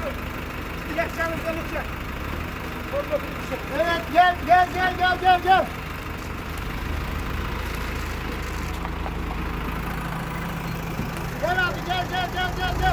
dilekçe. Orada bir şey. Evet gel gel gel gel gel gel. Gel abi gel gel gel gel gel.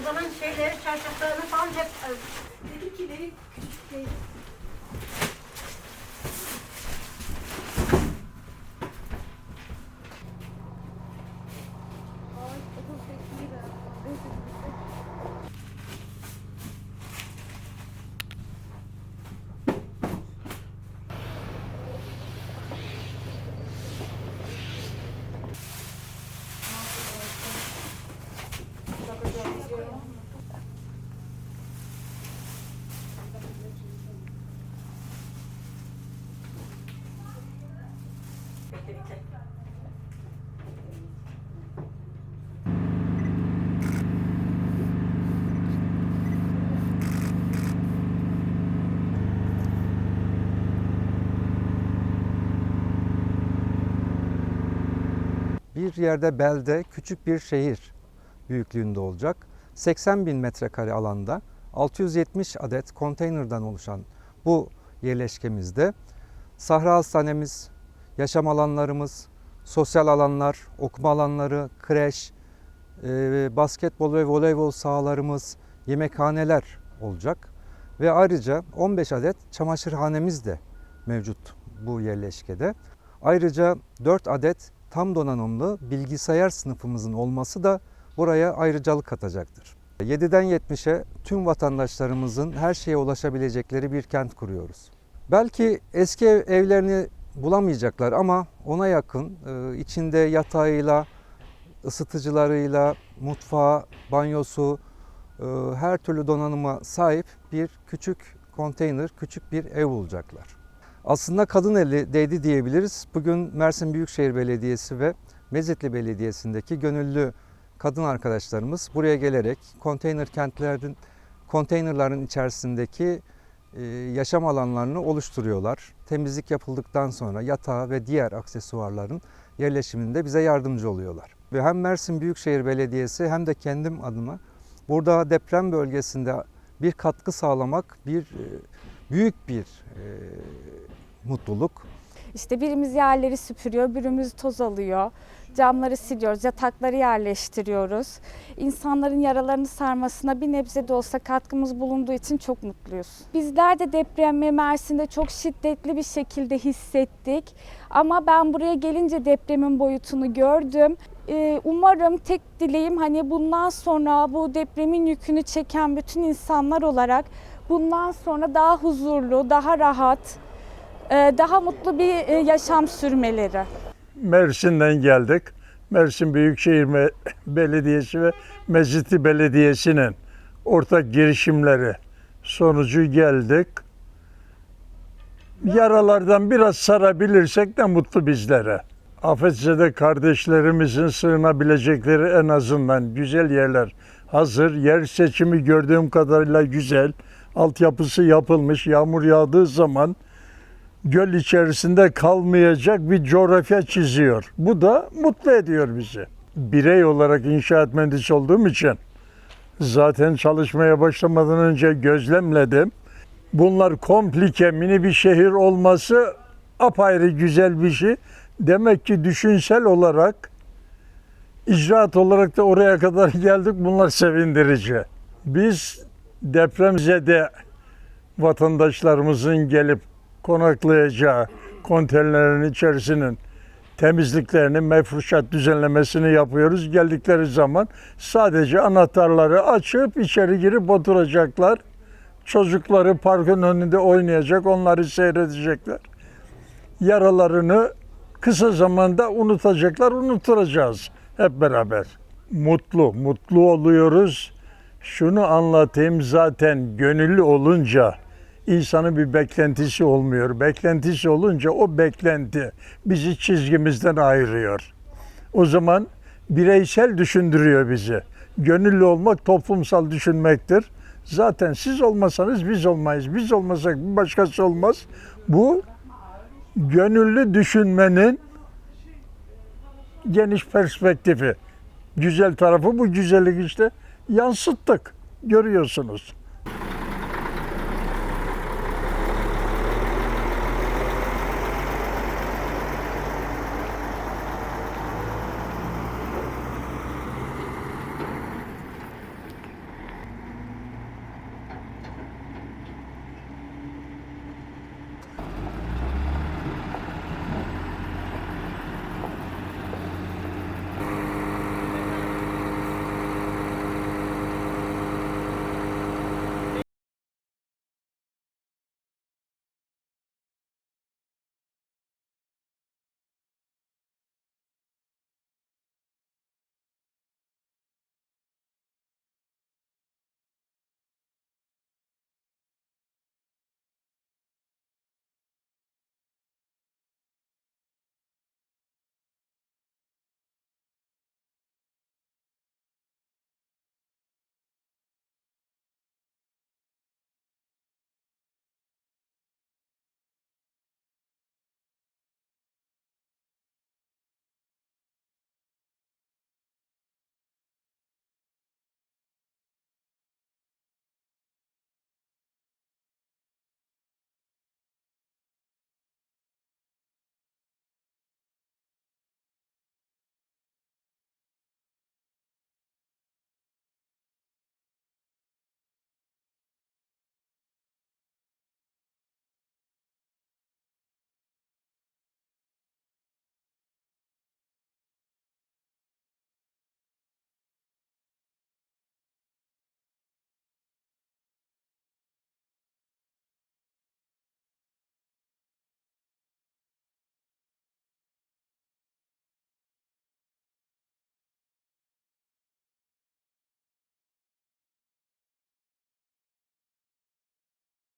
O zaman şeyleri, çarşaflarını falan hep Dedikleri küçük değil. Bir yerde belde küçük bir şehir büyüklüğünde olacak. 80 bin metrekare alanda 670 adet konteynerden oluşan bu yerleşkemizde sahra hastanemiz, yaşam alanlarımız, sosyal alanlar, okuma alanları, kreş, e, basketbol ve voleybol sahalarımız, yemekhaneler olacak. Ve ayrıca 15 adet çamaşırhanemiz de mevcut bu yerleşkede. Ayrıca 4 adet tam donanımlı bilgisayar sınıfımızın olması da buraya ayrıcalık katacaktır. 7'den 70'e tüm vatandaşlarımızın her şeye ulaşabilecekleri bir kent kuruyoruz. Belki eski ev- evlerini bulamayacaklar ama ona yakın e, içinde yatağıyla, ısıtıcılarıyla, mutfağı, banyosu, e, her türlü donanıma sahip bir küçük konteyner, küçük bir ev olacaklar. Aslında kadın eli değdi diyebiliriz. Bugün Mersin Büyükşehir Belediyesi ve Mezitli Belediyesi'ndeki gönüllü kadın arkadaşlarımız buraya gelerek konteyner kentlerin, konteynerların içerisindeki e, yaşam alanlarını oluşturuyorlar. Temizlik yapıldıktan sonra yatağı ve diğer aksesuarların yerleşiminde bize yardımcı oluyorlar. Ve hem Mersin Büyükşehir Belediyesi hem de kendim adıma burada deprem bölgesinde bir katkı sağlamak bir e, büyük bir e, mutluluk. İşte birimiz yerleri süpürüyor, birimiz toz alıyor. Camları siliyoruz, yatakları yerleştiriyoruz. İnsanların yaralarını sarmasına bir nebze de olsa katkımız bulunduğu için çok mutluyuz. Bizler de depremi Mersin'de çok şiddetli bir şekilde hissettik. Ama ben buraya gelince depremin boyutunu gördüm. Ee, Umarım tek dileğim hani bundan sonra bu depremin yükünü çeken bütün insanlar olarak bundan sonra daha huzurlu, daha rahat, daha mutlu bir e, yaşam sürmeleri. Mersin'den geldik. Mersin Büyükşehir Belediyesi ve Mezitli Belediyesi'nin ortak girişimleri sonucu geldik. Yaralardan biraz sarabilirsek de mutlu bizlere. Afetzede kardeşlerimizin sığınabilecekleri en azından güzel yerler hazır. Yer seçimi gördüğüm kadarıyla güzel. Altyapısı yapılmış. Yağmur yağdığı zaman göl içerisinde kalmayacak bir coğrafya çiziyor. Bu da mutlu ediyor bizi. Birey olarak inşaat mühendisi olduğum için zaten çalışmaya başlamadan önce gözlemledim. Bunlar komplike mini bir şehir olması apayrı güzel bir şey. Demek ki düşünsel olarak icraat olarak da oraya kadar geldik. Bunlar sevindirici. Biz depremzede vatandaşlarımızın gelip konaklayacağı konteynerin içerisinin temizliklerini, mefruşat düzenlemesini yapıyoruz. Geldikleri zaman sadece anahtarları açıp içeri girip oturacaklar. Çocukları parkın önünde oynayacak, onları seyredecekler. Yaralarını kısa zamanda unutacaklar, unutturacağız hep beraber. Mutlu, mutlu oluyoruz. Şunu anlatayım zaten gönüllü olunca insanın bir beklentisi olmuyor. Beklentisi olunca o beklenti bizi çizgimizden ayırıyor. O zaman bireysel düşündürüyor bizi. Gönüllü olmak toplumsal düşünmektir. Zaten siz olmasanız biz olmayız. Biz olmasak bir başkası olmaz. Bu gönüllü düşünmenin geniş perspektifi. Güzel tarafı bu güzellik işte yansıttık. Görüyorsunuz.